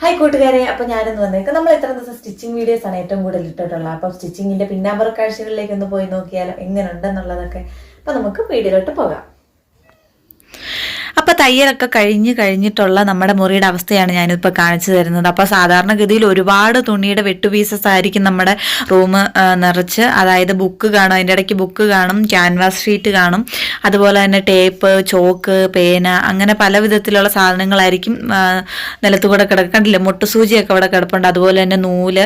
Hi കൂട്ടുകാരെ. അപ്പൊ ഞാനിന്ന് വന്നേക്കാം. നമ്മൾ എത്ര ദിവസം സ്റ്റിച്ചിങ് വീഡിയോസ് ആണ് ഏറ്റവും കൂടുതൽ ഇട്ടിട്ടുള്ളത്? അപ്പൊ സ്റ്റിച്ചിങ്ങിന്റെ പിന്നാമ്പറ കാഴ്ചകളിലേക്ക് ഒന്ന് പോയി നോക്കിയാലോ എങ്ങനെ ഉണ്ടെന്നുള്ളതൊക്കെ അപ്പൊ നമുക്ക് വീഡിയോയിലോട്ട് പോകാം. അപ്പോൾ തയ്യലൊക്കെ കഴിഞ്ഞ് കഴിഞ്ഞിട്ടുള്ള നമ്മുടെ മുറിയുടെ അവസ്ഥയാണ് ഞാനിപ്പോൾ കാണിച്ചു തരുന്നത്. അപ്പോൾ സാധാരണഗതിയിൽ ഒരുപാട് തുണിയുടെ വെട്ടു പീസസ് ആയിരിക്കും നമ്മുടെ റൂം നിറച്ച്. അതായത് ബുക്ക് കാണും അതിന്റെ ഇടയ്ക്ക് ബുക്ക് കാണും ക്യാൻവാസ് ഷീറ്റ് കാണും. അതുപോലെ തന്നെ ടേപ്പ് ചോക്ക് പേന അങ്ങനെ പല വിധത്തിലുള്ള സാധനങ്ങളായിരിക്കും നിലത്തുകൂടെ കിടക്കുക കണ്ടില്ലേ? മുട്ടുസൂചിയൊക്കെ അവിടെ കിടപ്പുണ്ട്. അതുപോലെ തന്നെ നൂൽ.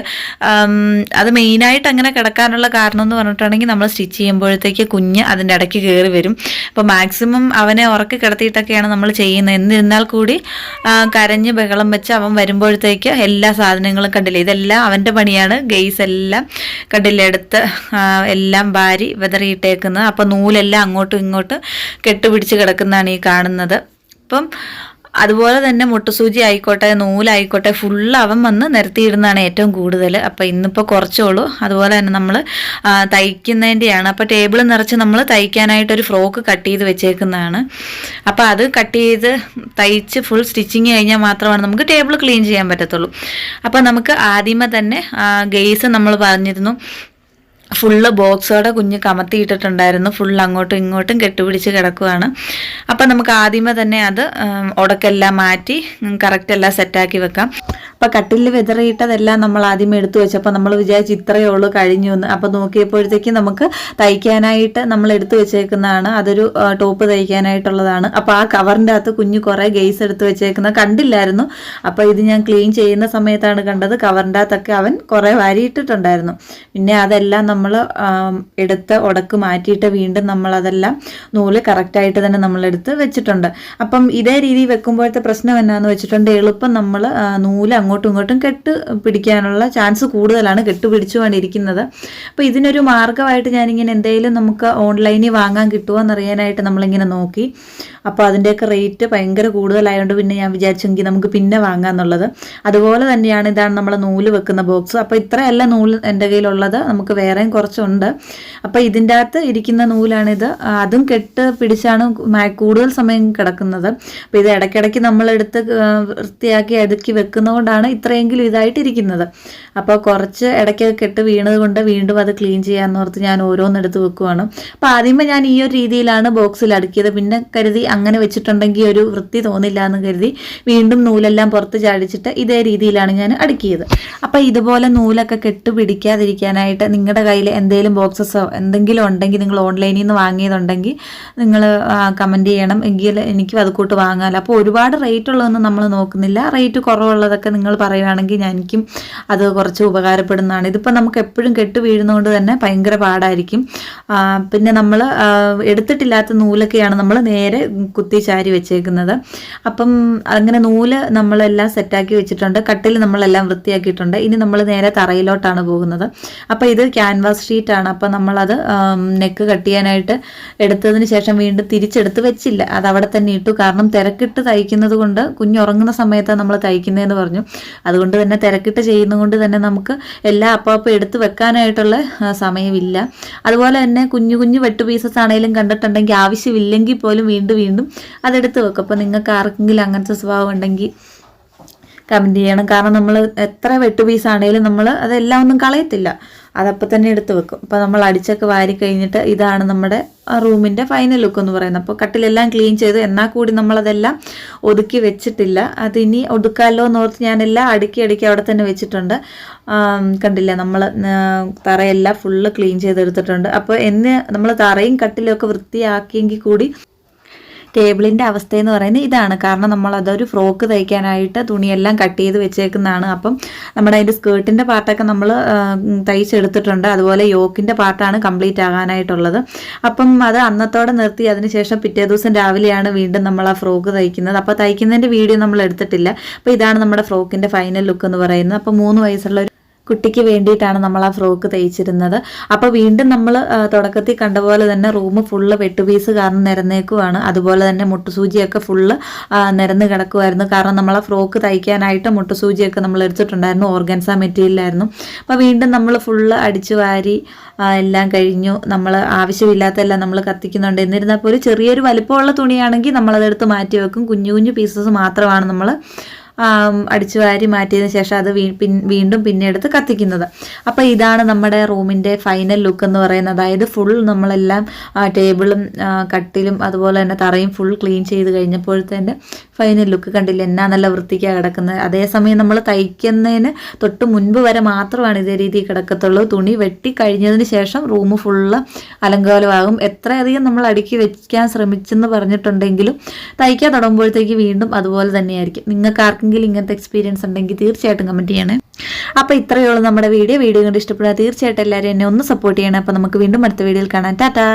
അത് മെയിനായിട്ട് അങ്ങനെ കിടക്കാനുള്ള കാരണം എന്ന് പറഞ്ഞിട്ടുണ്ടെങ്കിൽ നമ്മൾ സ്റ്റിച്ച് ചെയ്യുമ്പോഴത്തേക്ക് കുഞ്ഞ് അതിന്റെ ഇടയ്ക്ക് കയറി വരും. അപ്പോൾ മാക്സിമം അവനെ ഉറക്കി കിടത്തിയിട്ടൊക്കെയാണ് നമ്മൾ ചെയ്യുന്നത്. എന്നിരുന്നാൽ കൂടി കരഞ്ഞ് ബഹളം വെച്ച് അവൻ വരുമ്പോഴത്തേക്ക് എല്ലാ സാധനങ്ങളും കണ്ടില്ലേ? ഇതെല്ലാം അവന്റെ പണിയാണ്. ഗെയ്സ് എല്ലാം കണ്ടില്ലേ? എടുത്ത് ആ, എല്ലാം വാരി വിതറിയിട്ടേക്കുന്നത്. അപ്പോൾ നൂലെല്ലാം അങ്ങോട്ടും ഇങ്ങോട്ടും കെട്ടുപിടിച്ച് കിടക്കുന്നതാണ് ഈ കാണുന്നത്. അപ്പം അതുപോലെ തന്നെ മുട്ടുസൂചി ആയിക്കോട്ടെ നൂലായിക്കോട്ടെ ഫുള്ള് അവൻ വന്ന് നിരത്തിയിടുന്നതാണ് ഏറ്റവും കൂടുതൽ അപ്പോൾ ഇന്നിപ്പോൾ കുറച്ചുള്ളൂ അതുപോലെ തന്നെ നമ്മൾ തയ്ക്കുന്നതിന്റെയാണ് അപ്പോൾ ടേബിൾ നിറച്ച് നമ്മൾ തയ്ക്കാനായിട്ടൊരു ഫ്രോക്ക് കട്ട് ചെയ്ത് വെച്ചേക്കുന്നതാണ്. അപ്പോൾ അത് കട്ട് ചെയ്ത് തയ്ച്ച് ഫുൾ സ്റ്റിച്ചിങ് കഴിഞ്ഞാൽ മാത്രമാണ് നമുക്ക് ടേബിൾ ക്ലീൻ ചെയ്യാൻ പറ്റത്തുള്ളൂ. അപ്പോൾ നമുക്ക് ആദ്യമേ തന്നെ ഗെയ്സ് നമ്മൾ പറഞ്ഞിരുന്നു ഫുള്ള് ബോക്സോടെ കുഞ്ഞ് കമത്തിയിട്ടിട്ടുണ്ടായിരുന്നു. ഫുൾ അങ്ങോട്ടും ഇങ്ങോട്ടും കെട്ടുപിടിച്ച് കിടക്കുവാണ്. അപ്പം നമുക്ക് ആദ്യമേ തന്നെ അത് ഉടക്കെല്ലാം മാറ്റി കറക്റ്റ് എല്ലാം സെറ്റാക്കി വെക്കാം. അപ്പം കട്ടിലിൽ വിതറിയിട്ടതെല്ലാം നമ്മൾ ആദ്യം എടുത്തു വെച്ചപ്പോൾ നമ്മൾ വിചാരിച്ചു ഇത്രയേ ഉള്ളൂ കഴിഞ്ഞു എന്ന്. അപ്പൊ നോക്കിയപ്പോഴത്തേക്ക് നമുക്ക് തയ്ക്കാനായിട്ട് നമ്മൾ എടുത്തു വെച്ചേക്കുന്നതാണ്. അതൊരു ടോപ്പ് തയ്ക്കാനായിട്ടുള്ളതാണ്. അപ്പോൾ ആ കവറിന്റെ അകത്ത് കുഞ്ഞു കുറേ ഗെയ്സ് എടുത്തു വെച്ചേക്കുന്നത് കണ്ടില്ലായിരുന്നു. അപ്പോൾ ഇത് ഞാൻ ക്ലീൻ ചെയ്യുന്ന സമയത്താണ് കണ്ടത്. കവറിന്റെ അകത്തൊക്കെ അവൻ കുറേ വാരിയിട്ടിട്ടുണ്ടായിരുന്നു. പിന്നെ അതെല്ലാം നമ്മൾ എടുത്ത് ഉടക്ക് മാറ്റിയിട്ട് വീണ്ടും നമ്മൾ അതെല്ലാം നൂൽ കറക്റ്റായിട്ട് തന്നെ നമ്മൾ നമ്മളെടുത്ത് വെച്ചിട്ടുണ്ട്. അപ്പം ഇതേ രീതി വെക്കുമ്പോഴത്തെ പ്രശ്നം എന്നാന്ന് വെച്ചിട്ടുണ്ട്. എളുപ്പം നമ്മൾ നൂൽ അങ്ങോട്ടും ഇങ്ങോട്ടും കെട്ട് പിടിക്കാനുള്ള ചാൻസ് കൂടുതലാണ് കെട്ട് പിടിച്ചുകൊണ്ടിരിക്കുന്നത് അപ്പോൾ ഇതിനൊരു മാർഗമായിട്ട് ഞാനിങ്ങനെ എന്തെങ്കിലും നമുക്ക് ഓൺലൈനിൽ വാങ്ങാൻ കിട്ടുമോ എന്നറിയാനായിട്ട് നമ്മളിങ്ങനെ നോക്കി. അപ്പോൾ അതിന്റെയൊക്കെ റേറ്റ് ഭയങ്കര കൂടുതലായതുകൊണ്ട് പിന്നെ ഞാൻ വിചാരിച്ചെങ്കിൽ നമുക്ക് പിന്നെ വാങ്ങാമെന്നുള്ളത് അതുപോലെ തന്നെയാണ് ഇതാണ് നമ്മൾ നൂൽ വെക്കുന്ന ബോക്സ് അപ്പോൾ ഇത്രയല്ല നൂൽ എന്റെ കയ്യിലുള്ളത്. നമുക്ക് വേറെയും കുറച്ചുണ്ട്. അപ്പോൾ ഇതിന്റെ അകത്ത് ഇരിക്കുന്ന നൂലാണിത്. അതും കെട്ട് പിടിച്ചാണ് കൂടുതൽ സമയം കിടക്കുന്നത്. അപ്പോൾ ഇത് ഇടയ്ക്കിടയ്ക്ക് നമ്മളെടുത്ത് വൃത്തിയാക്കി അടുക്കി വെക്കുന്നതുകൊണ്ടാണ് ഇത്രയെങ്കിലും ഇതായിട്ടിരിക്കുന്നത് അപ്പോൾ കുറച്ച് ഇടയ്ക്ക് കെട്ട് വീണത് കൊണ്ട് വീണ്ടും അത് ക്ലീൻ ചെയ്യാമെന്ന് ഓർത്ത് ഞാൻ ഓരോന്നെടുത്ത് വെക്കുവാണ്. അപ്പോൾ ആദ്യമേ ഞാൻ ഈ ഒരു രീതിയിലാണ് ബോക്സിൽ അടുക്കിയത്. പിന്നെ കരുതി അങ്ങനെ വെച്ചിട്ടുണ്ടെങ്കിൽ ഒരു വൃത്തി തോന്നില്ല എന്ന് കരുതി വീണ്ടും നൂലെല്ലാം പുറത്ത് ചാടിച്ചിട്ട് ഇതേ രീതിയിലാണ് ഞാൻ അടുക്കിയത്. അപ്പോൾ ഇതുപോലെ നൂലൊക്കെ കെട്ട് പിടിക്കാതിരിക്കാനായിട്ട് നിങ്ങളുടെ കയ്യിൽ എന്തെങ്കിലും ബോക്സസോ എന്തെങ്കിലും ഉണ്ടെങ്കിൽ നിങ്ങൾ ഓൺലൈനിൽ നിന്ന് വാങ്ങിയതുണ്ടെങ്കിൽ നിങ്ങൾ കമന്റ് ചെയ്യണം. എങ്കിൽ എനിക്കും അത് കൂട്ട് വാങ്ങാമല്ലോ. അപ്പോൾ ഒരുപാട് റേറ്റ് ഉള്ളതൊന്നും നമ്മൾ നോക്കുന്നില്ല. റേറ്റ് കുറവുള്ളതൊക്കെ നിങ്ങൾ പറയുകയാണെങ്കിൽ എനിക്കും അത് കുറച്ച് ഉപകാരപ്പെടുന്നതാണ്. ഇതിപ്പോൾ നമുക്ക് എപ്പോഴും കെട്ട് വീഴുന്നതുകൊണ്ട് തന്നെ ഭയങ്കര പാടായിരിക്കും. പിന്നെ നമ്മൾ എടുത്തിട്ടില്ലാത്ത നൂലൊക്കെയാണ് നമ്മൾ നേരെ കുത്തി ചാരി വെച്ചേക്കുന്നത്. അപ്പം അങ്ങനെ നൂൽ നമ്മളെല്ലാം സെറ്റാക്കി വെച്ചിട്ടുണ്ട്. കട്ടിൽ നമ്മളെല്ലാം വൃത്തിയാക്കിയിട്ടുണ്ട്. ഇനി നമ്മൾ നേരെ തറയിലോട്ടാണ് പോകുന്നത്. അപ്പോൾ ഇത് ക്യാൻവാസ് ഷീറ്റാണ്. അപ്പോൾ നമ്മളത് നെക്ക് കട്ട് ചെയ്യാനായിട്ട് എടുത്തതിന് ശേഷം വീണ്ടും തിരിച്ചെടുത്ത് വെച്ചില്ല. അത് അവിടെ തന്നെ ഇട്ടു. കാരണം തിരക്കിട്ട് തയ്ക്കുന്നത് കൊണ്ട് കുഞ്ഞുറങ്ങുന്ന സമയത്താണ് നമ്മൾ തയ്ക്കുന്നതെന്ന് പറഞ്ഞു. അതുകൊണ്ട് തന്നെ തിരക്കിട്ട് ചെയ്യുന്നത് കൊണ്ട് തന്നെ നമുക്ക് എല്ലാം അപ്പോൾ അപ്പോൾ എടുത്ത് വെക്കാനായിട്ടുള്ള സമയമില്ല. അതുപോലെ തന്നെ കുഞ്ഞു കുഞ്ഞു വെട്ട് പീസസ് ആണെങ്കിലും കണ്ടിട്ടുണ്ടെങ്കിൽ ആവശ്യമില്ലെങ്കിൽ പോലും വീണ്ടും വീണ്ടും അതെടുത്ത് വെക്കും. അപ്പോൾ നിങ്ങൾക്ക് ആർക്കെങ്കിലും അങ്ങനത്തെ സ്വഭാവം ഉണ്ടെങ്കിൽ കമന്റ് ചെയ്യണം. കാരണം നമ്മൾ എത്ര വെട്ടു പീസ് ആണെങ്കിലും നമ്മൾ അതെല്ലാം ഒന്നും കളയത്തില്ല. അതപ്പം തന്നെ എടുത്ത് വെക്കും. അപ്പോൾ നമ്മൾ അടിച്ചൊക്കെ വാരി കഴിഞ്ഞിട്ട് ഇതാണ് നമ്മുടെ റൂമിന്റെ ഫൈനൽ ലുക്ക് എന്ന് പറയുന്നത്. അപ്പോൾ കട്ടിലെല്ലാം ക്ലീൻ ചെയ്ത് എന്നാൽ കൂടി നമ്മളതെല്ലാം ഒതുക്കി വെച്ചിട്ടില്ല. അതിനി ഒതുക്കാമല്ലോ എന്ന് ഓർത്ത് ഞാനെല്ലാം അടുക്കി അടുക്കി അവിടെ തന്നെ വെച്ചിട്ടുണ്ട്. കണ്ടില്ലേ നമ്മൾ തറയെല്ലാം ഫുള്ള് ക്ലീൻ ചെയ്തെടുത്തിട്ടുണ്ട്. അപ്പോൾ എന്ന് നമ്മൾ തറയും കട്ടിലും ഒക്കെ വൃത്തിയാക്കിയെങ്കിൽ കൂടി ടേബിളിന്റെ അവസ്ഥയെന്ന് പറയുന്നത് ഇതാണ്. കാരണം നമ്മൾ അതൊരു ഫ്രോക്ക് തയ്ക്കാനായിട്ട് തുണിയെല്ലാം കട്ട് ചെയ്ത് വെച്ചേക്കുന്നതാണ്. അപ്പം നമ്മുടെ അതിന്റെ സ്കേർട്ടിന്റെ പാർട്ടൊക്കെ നമ്മൾ തയ്ച്ചെടുത്തിട്ടുണ്ട്. അതുപോലെ യോക്കിന്റെ പാർട്ടാണ് കംപ്ലീറ്റ് ആകാനായിട്ടുള്ളത്. അപ്പം അത് അന്നത്തോടെ നിർത്തി. അതിനുശേഷം പിറ്റേ ദിവസം രാവിലെയാണ് വീണ്ടും നമ്മൾ ആ ഫ്രോക്ക് തയ്ക്കുന്നത്. അപ്പോൾ തയ്ക്കുന്നതിന്റെ വീഡിയോ നമ്മൾ എടുത്തിട്ടില്ല. അപ്പോൾ ഇതാണ് നമ്മുടെ ഫ്രോക്കിന്റെ ഫൈനൽ ലുക്ക് എന്ന് പറയുന്നത്. അപ്പോൾ മൂന്ന് വയസ്സുള്ള ഒരു കുട്ടിക്ക് വേണ്ടിയിട്ടാണ് നമ്മൾ ആ ഫ്രോക്ക് തയ്ച്ചിരുന്നത്. അപ്പോൾ വീണ്ടും നമ്മൾ തുടക്കത്തിൽ കണ്ട പോലെ തന്നെ റൂം ഫുള്ള് വെട്ടുപീസ് കാരണം നിരന്നേക്കുവാണ്. അതുപോലെ തന്നെ മുട്ടുസൂചിയൊക്കെ ഫുള്ള് നിരന്ന് കിടക്കുമായിരുന്നു. കാരണം നമ്മൾ ആ ഫ്രോക്ക് തയ്ക്കാനായിട്ട് മുട്ടുസൂചിയൊക്കെ നമ്മൾ എടുത്തിട്ടുണ്ടായിരുന്നു. ഓർഗൻസ മെറ്റീരിയലായിരുന്നു. അപ്പോൾ വീണ്ടും നമ്മൾ ഫുള്ള് അടിച്ചു വാരി എല്ലാം കഴിഞ്ഞു. നമ്മൾ ആവശ്യമില്ലാത്തതെല്ലാം നമ്മൾ കത്തിക്കുന്നുണ്ട്. എന്നിരുന്നാൽ പോലും ചെറിയൊരു വലിപ്പമുള്ള തുണിയാണെങ്കിൽ നമ്മളതെടുത്ത് മാറ്റി വെക്കും കുഞ്ഞു കുഞ്ഞു പീസസ് മാത്രമാണ് നമ്മൾ അടിച്ചു വാരി മാറ്റിയതിന് ശേഷം അത് വീണ്ടും പിന്നെ എടുത്ത് കത്തിക്കുന്നത്. അപ്പോൾ ഇതാണ് നമ്മുടെ റൂമിന്റെ ഫൈനൽ ലുക്ക് എന്ന് പറയുന്നത്. അതായത് ഫുൾ നമ്മളെല്ലാം ടേബിളും കട്ടിലും അതുപോലെ തന്നെ തറയും ഫുൾ ക്ലീൻ ചെയ്ത് കഴിഞ്ഞപ്പോഴത്തേന്റെ ഫൈനൽ ലുക്ക് കണ്ടില്ല? എന്നാ നല്ല വൃത്തിക്കാണ് കിടക്കുന്നത്. അതേസമയം നമ്മൾ തയ്ക്കുന്നതിന് തൊട്ട് മുൻപ് വരെ മാത്രമാണ് ഇതേ രീതിയിൽ കിടക്കത്തുള്ളൂ. തുണി വെട്ടി കഴിഞ്ഞതിന് ശേഷം റൂം ഫുള്ള് അലങ്കോലമാകും. എത്രയധികം നമ്മൾ അടുക്കി വെക്കാൻ ശ്രമിച്ചെന്ന് പറഞ്ഞിട്ടുണ്ടെങ്കിലും തയ്ക്കാൻ തുടങ്ങുമ്പോഴത്തേക്ക് വീണ്ടും അതുപോലെ തന്നെയായിരിക്കും. നിങ്ങൾക്ക് ആർക്കെങ്കിലും ഇങ്ങനത്തെ എക്സ്പീരിയൻസ് ഉണ്ടെങ്കിൽ തീർച്ചയായിട്ടും കമന്റ് ചെയ്യണേ. അപ്പോൾ ഇത്രയേ ഉള്ളൂ നമ്മുടെ വീഡിയോ വീഡിയോ കണ്ട് ഇഷ്ടപ്പെടുക തീർച്ചയായിട്ടും എല്ലാവരും എന്നെ ഒന്ന് സപ്പോർട്ട് ചെയ്യണം. അപ്പോൾ നമുക്ക് വീണ്ടും അടുത്ത വീഡിയോയിൽ കാണാം. ടാറ്റാ.